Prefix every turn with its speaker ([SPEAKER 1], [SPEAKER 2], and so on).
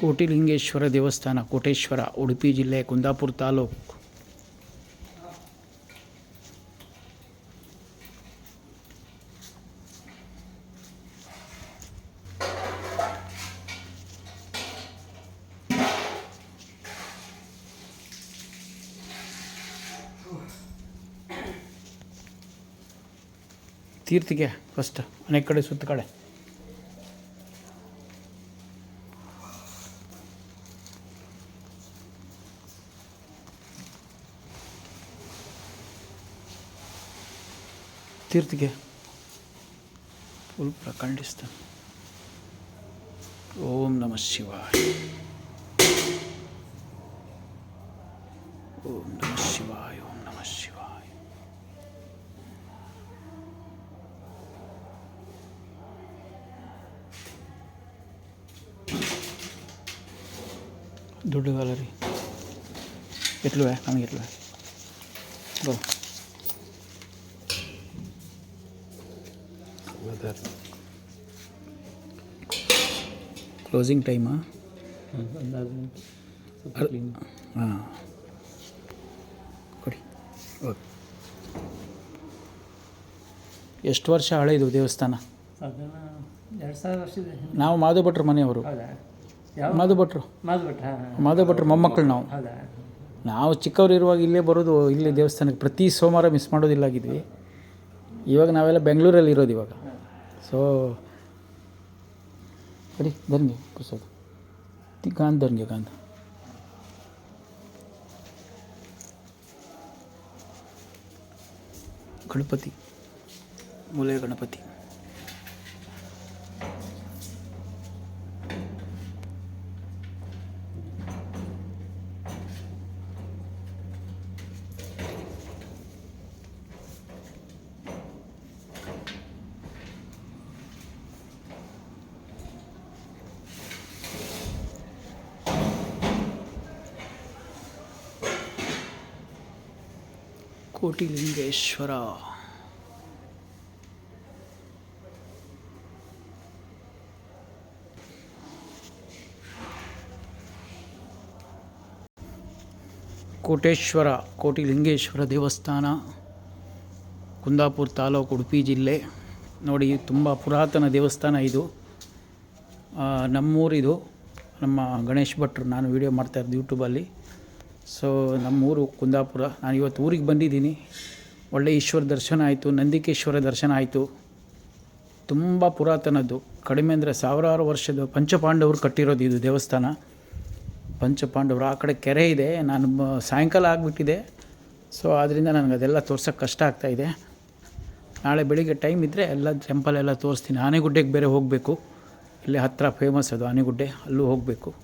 [SPEAKER 1] ಕೋಟಿಲಿಂಗೇಶ್ವರ ದೇವಸ್ಥಾನ ಕೋಟೇಶ್ವರ ಉಡುಪಿ ಜಿಲ್ಲೆ ಕುಂದಾಪುರ ತಾಲೂಕು. ತೀರ್ಥಿಗೆ ಫಸ್ಟ್ ಅನೇಕ ಕಡೆ ಸುತ್ತ ಕಡೆ. ತೀರ್ಥಿಗೆ? ಫುಲ್ ಪ್ರಕಂಡಿಸ್ತಾನೆ. ಓಂ ನಮಃ ಶಿವಾಯ. ಓಂ ನಮಃ ಶಿವಾಯ, ಓಂ ನಮಃ ಶಿವಾಯ. ದುಡ್ಡು ಗ್ಯಾಲರಿ ಎಟ್ಲುವೆ? ನಮಗೆ ಎಟ್ಲುವೆ? ಬೋ. ಕ್ಲೋಸಿಂಗ್ ಟೈಮಾ ಹಾಂ ಕೊಡಿ ಓಕೆ ಎಷ್ಟು ವರ್ಷ ಹಳೆಯದು ದೇವಸ್ಥಾನ? ನಾವು ಮಾಧು ಭಟ್ರು ಮನೆಯವರು.
[SPEAKER 2] ಮಾಧು ಭಟ್ರು
[SPEAKER 1] ಮಾಧು ಭಟ್ರು ಮಾಧವ ಭಟ್ರ ಮೊಮ್ಮಕ್ಕಳು ನಾವು.
[SPEAKER 2] ಹೌದಾ?
[SPEAKER 1] ನಾವು ಚಿಕ್ಕವರು ಇರುವಾಗ ಇಲ್ಲೇ ಬರೋದು ಇಲ್ಲೇ ದೇವಸ್ಥಾನಕ್ಕೆ ಪ್ರತಿ ಸೋಮವಾರ ಮಿಸ್ ಮಾಡೋದಿಲ್ಲ ಆಗಿದ್ವಿ ಇವಾಗ ನಾವೆಲ್ಲ ಬೆಂಗಳೂರಲ್ಲಿ ಇರೋದು ಇವಾಗ. ಸೊ ಸರಿ ಧನ್ಯ ಕುಸೋದು ಗಾಂಧ ಧನ್ಯ ಗಾಂಧ ಗಣಪತಿ. ಮೂಲೆ ಗಣಪತಿ. ಕೋಟಿಲಿಂಗೇಶ್ವರ. ಕೋಟೇಶ್ವರ, ಕೋಟಿಲಿಂಗೇಶ್ವರ ದೇವಸ್ಥಾನ, ಕುಂದಾಪುರ ತಾಲೂಕು, ಉಡುಪಿ ಜಿಲ್ಲೆ. ನೋಡಿ ತುಂಬ ಪುರಾತನ ದೇವಸ್ಥಾನ ಇದು. ನಮ್ಮೂರಿದು ನಮ್ಮ ಗಣೇಶ್ ಭಟ್ರು, ನಾನು ವೀಡಿಯೋ ಮಾಡ್ತಾಯಿದ್ದು ಯೂಟ್ಯೂಬಲ್ಲಿ ಸೊ ನಮ್ಮೂರು ಕುಂದಾಪುರ, ನಾನು ಇವತ್ತು ಊರಿಗೆ ಬಂದಿದ್ದೀನಿ. ಒಳ್ಳೆ ಈಶ್ವರ ದರ್ಶನ ಆಯಿತು, ನಂದಿಕೇಶ್ವರ ದರ್ಶನ ಆಯಿತು. ತುಂಬ ಪುರಾತನದ್ದು. ಕಡಿಮೆ ಅಂದರೆ ಸಾವಿರಾರು ವರ್ಷದ ಪಂಚಪಾಂಡವರು ಕಟ್ಟಿರೋದು ಇದು ದೇವಸ್ಥಾನ. ಪಂಚಪಾಂಡವರು, ಆ ಕಡೆ ಕೆರೆ ಇದೆ. ನಾನು ಸಾಯಂಕಾಲ ಆಗಿಬಿಟ್ಟಿದೆ. ಸೊ ಆದ್ದರಿಂದ ನನಗೆ ಅದೆಲ್ಲ ತೋರ್ಸೋಕ್ಕೆ ಕಷ್ಟ ಆಗ್ತಾಯಿದೆ ನಾಳೆ ಬೆಳಿಗ್ಗೆ ಟೈಮ್ ಇದ್ದರೆ ಎಲ್ಲ ಟೆಂಪಲ್ ಎಲ್ಲ ತೋರಿಸ್ತೀನಿ. ಆನೆಗುಡ್ಡೆಗೆ ಬೇರೆ ಹೋಗಬೇಕು. ಇಲ್ಲಿ ಹತ್ತಿರ ಫೇಮಸ್ ಅದು ಆನೆಗುಡ್ಡೆ, ಅಲ್ಲೂ ಹೋಗಬೇಕು.